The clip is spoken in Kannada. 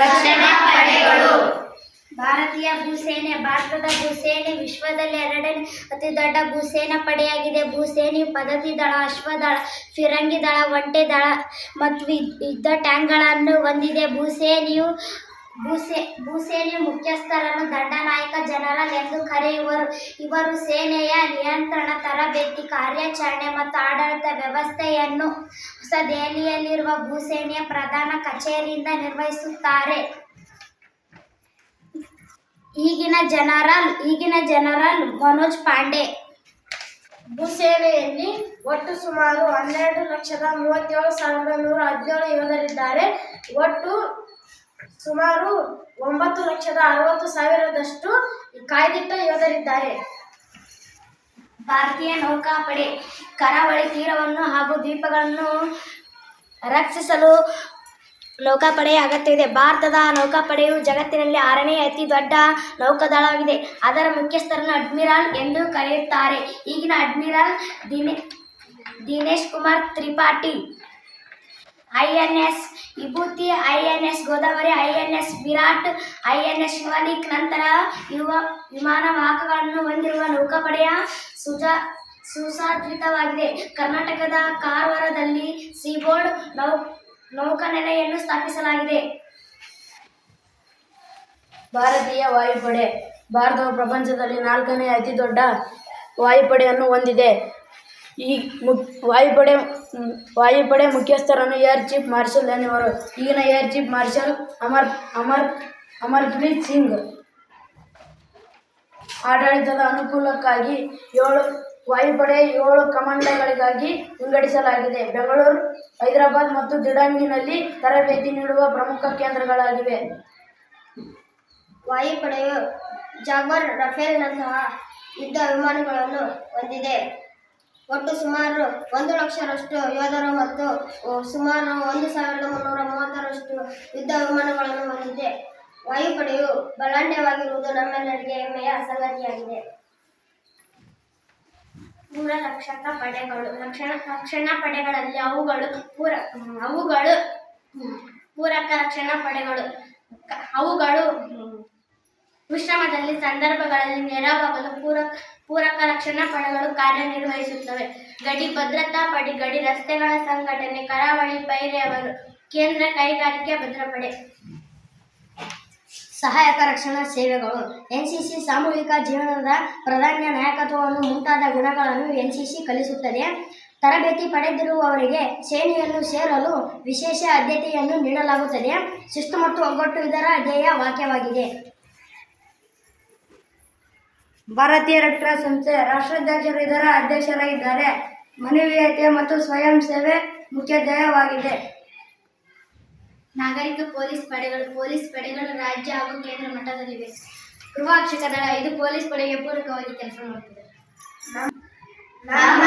ರಕ್ಷಣಾ ಪಡೆಗಳು. ಭಾರತೀಯ ಭೂಸೇನೆ, ಭಾರತದ ಭೂಸೇನೆ ವಿಶ್ವದಲ್ಲಿ ಎರಡನೇ ಅತಿ ದೊಡ್ಡ ಭೂಸೇನಾ ಪಡೆಯಾಗಿದೆ. ಭೂಸೇನೆ ಪದ್ಧತಿ ದಳ, ಅಶ್ವದಳ, ಫಿರಂಗಿ ದಳ, ಒಂಟೆ ದಳ ಮತ್ತು ಯುದ್ಧ ಟ್ಯಾಂಕ್ಗಳನ್ನು ಹೊಂದಿದೆ. ಭೂಸೇನೆಯು ಭೂಸೇ, ಭೂಸೇನೆಯ ಮುಖ್ಯಸ್ಥರನ್ನು ದಂಡನಾಯಕ ಜನರಲ್ ಎಂದು ಕರೆಯುವರು. ಇವರು ಸೇನೆಯ ನಿಯಂತ್ರಣ, ತರಬೇತಿ, ಕಾರ್ಯಾಚರಣೆ ಮತ್ತು ಆಡಳಿತ ವ್ಯವಸ್ಥೆಯನ್ನು ಹೊಸ ದೆಹಲಿಯಲ್ಲಿರುವ ಭೂಸೇನೆಯ ಪ್ರಧಾನ ಕಚೇರಿಯಿಂದ ನಿರ್ವಹಿಸುತ್ತಾರೆ. ಈಗಿನ ಜನರಲ್ ಈಗಿನ ಜನರಲ್ ಮನೋಜ್ ಪಾಂಡೆ. ಭೂಸೇನೆಯಲ್ಲಿ ಒಟ್ಟು ಸುಮಾರು ಹನ್ನೆರಡು ಲಕ್ಷದ ಮೂವತ್ತೇಳು ಸಾವಿರದ ನೂರ ಹದಿನೇಳು ಯೋಧರಿದ್ದಾರೆ. ಒಟ್ಟು ಸುಮಾರು ಒಂಬತ್ತು ಲಕ್ಷದ ಅರವತ್ತು ಸಾವಿರದಷ್ಟು ಕಾಯ್ದಿಟ್ಟ ಯೋಧರಿದ್ದಾರೆ. ಭಾರತೀಯ ನೌಕಾಪಡೆ ಕರಾವಳಿ ತೀರವನ್ನು ಹಾಗೂ ದ್ವೀಪಗಳನ್ನು ರಕ್ಷಿಸಲು ನೌಕಾಪಡೆಯ ಅಗತ್ಯವಿದೆ. ಭಾರತದ ನೌಕಾಪಡೆಯು ಜಗತ್ತಿನಲ್ಲಿ ಆರನೇ ಅತಿ ದೊಡ್ಡ ನೌಕಾದಳವಾಗಿದೆ. ಅದರ ಮುಖ್ಯಸ್ಥರನ್ನು ಅಡ್ಮಿರಾಲ್ ಎಂದು ಕರೆಯುತ್ತಾರೆ. ಈಗಿನ ಅಡ್ಮಿರಲ್ ದಿನೇ, Dinesh Kumar Tripathi, I N S Vibhuti, I N S Godavari, I N S Virat, I N S Shivalik ನಂತರ ಯುವ ವಿಮಾನ ವಾಹಕಗಳನ್ನು ಹೊಂದಿರುವ ನೌಕಾಪಡೆಯ ಸುಜಾ, ಸುಸಜ್ಜಿತವಾಗಿದೆ. ಕರ್ನಾಟಕದ ಕಾರವಾರದಲ್ಲಿ ಸೀಬೋರ್ಡ್ ನೌ, ನೌಕಾನೆಲೆಯನ್ನು ಸ್ಥಾಪಿಸಲಾಗಿದೆ. ಭಾರತೀಯ ವಾಯುಪಡೆ, ಭಾರತವು ಪ್ರಪಂಚದಲ್ಲಿ ನಾಲ್ಕನೇ ಅತಿ ದೊಡ್ಡ ವಾಯುಪಡೆಯನ್ನು ಹೊಂದಿದೆ. ಈ ಮು ವಾಯುಪಡೆ ವಾಯುಪಡೆ ಮುಖ್ಯಸ್ಥರನ್ನು ಏರ್ ಚೀಫ್ ಮಾರ್ಷಲ್ ಎನ್ನುವರು. ಈಗಿನ air chief marshal Amar Amar, Amarpreet Singh. ಆಡಳಿತದ ಅನುಕೂಲಕ್ಕಾಗಿ ಏಳು ವಾಯುಪಡೆ ಏಳು ಕಮಾಂಡಗಳಿಗಾಗಿ ವಿಂಗಡಿಸಲಾಗಿದೆ. ಬೆಂಗಳೂರು, ಹೈದರಾಬಾದ್ ಮತ್ತು ದಿಡಂಗಿನಲ್ಲಿ ತರಬೇತಿ ನೀಡುವ ಪ್ರಮುಖ ಕೇಂದ್ರಗಳಾಗಿವೆ. ವಾಯುಪಡೆಯು ರಫೇಲ್ ರಫೇಲ್ನಂತಹ ಯುದ್ಧ ವಿಮಾನಗಳನ್ನು ಹೊಂದಿದೆ. ಒಟ್ಟು ಸುಮಾರು ಒಂದು ಲಕ್ಷರಷ್ಟು ಯೋಧರು ಮತ್ತು ಸುಮಾರು ಒಂದು ಸಾವಿರದ ಮುನ್ನೂರ ಮೂವತ್ತರಷ್ಟು ಯುದ್ಧ ವಿಮಾನಗಳನ್ನು ಹೊಂದಿದೆ. ವಾಯುಪಡೆಯು ಬಲಾಢ್ಯವಾಗಿರುವುದು ನಮ್ಮೆಲ್ಲರಿಗೆ ಹೆಮ್ಮೆಯ ಸಂಗತಿಯಾಗಿದೆ. ಪೂರ ರಕ್ಷಕ ಪಡೆಗಳು ರಕ್ಷಣಾ ರಕ್ಷಣಾ ಪಡೆಗಳಲ್ಲಿ ಅವುಗಳು ಪೂರ, ಅವುಗಳು ಪೂರಕ ರಕ್ಷಣಾ ಪಡೆಗಳು. ಅವುಗಳು ವಿಶ್ರಮದಲ್ಲಿ ಸಂದರ್ಭಗಳಲ್ಲಿ ನೆರವಾಗಲು ಪೂರಕ ಪೂರಕ ರಕ್ಷಣಾ ಪಡೆಗಳು ಕಾರ್ಯನಿರ್ವಹಿಸುತ್ತವೆ. ಗಡಿ ಭದ್ರತಾ ಪಡೆ, ಗಡಿ ರಸ್ತೆಗಳ ಸಂಘಟನೆ, ಕರಾವಳಿ ಪೈರೆಯವರು ಕೇಂದ್ರ ಕೈಗಾರಿಕೆ ಭದ್ರಪಡೆ, ಸಹಾಯಕ ರಕ್ಷಣಾ ಸೇವೆಗಳು, ಎನ್ಸಿಸಿ ಸಾಮೂಹಿಕ ಜೀವನದ ಪ್ರಾಧಾನ್ಯ ನಾಯಕತ್ವವನ್ನು ಮುಂತಾದ ಗುಣಗಳನ್ನು ಎನ್ಸಿಸಿ ಕಲಿಸುತ್ತದೆ. ತರಬೇತಿ ಪಡೆದಿರುವವರಿಗೆ ಸೇನೆಯನ್ನು ಸೇರಲು ವಿಶೇಷ ಆದ್ಯತೆಯನ್ನು ನೀಡಲಾಗುತ್ತದೆ. ಶಿಸ್ತು ಮತ್ತು ಒಗ್ಗಟ್ಟು ಇದರ ಧ್ಯೇಯ ವಾಕ್ಯವಾಗಿದೆ. ಭಾರತೀಯ ರೆಡ್ ಕ್ರಾಸ್ ಸಂಸ್ಥೆ ರಾಷ್ಟ್ರಾಧ್ಯಕ್ಷರು ಇದರ ಅಧ್ಯಕ್ಷರಾಗಿದ್ದಾರೆ. ಮನವೀಯತೆ ಮತ್ತು ಸ್ವಯಂ ಸೇವೆ ಮುಖ್ಯ ಧ್ಯೇಯವಾಗಿದೆ. ನಾಗರಿಕ ಪೊಲೀಸ್ ಪಡೆಗಳು ಪೊಲೀಸ್ ಪಡೆಗಳು ರಾಜ್ಯ ಹಾಗೂ ಕೇಂದ್ರ ಮಟ್ಟದಲ್ಲಿವೆ. ಗೃಹ ರಕ್ಷಕ ದಳ ಇದು ಪೊಲೀಸ್ ಪಡೆಗೆ ಪೂರಕವಾಗಿ ಕೆಲಸ ಮಾಡುತ್ತದೆ. ನಮ್ಮ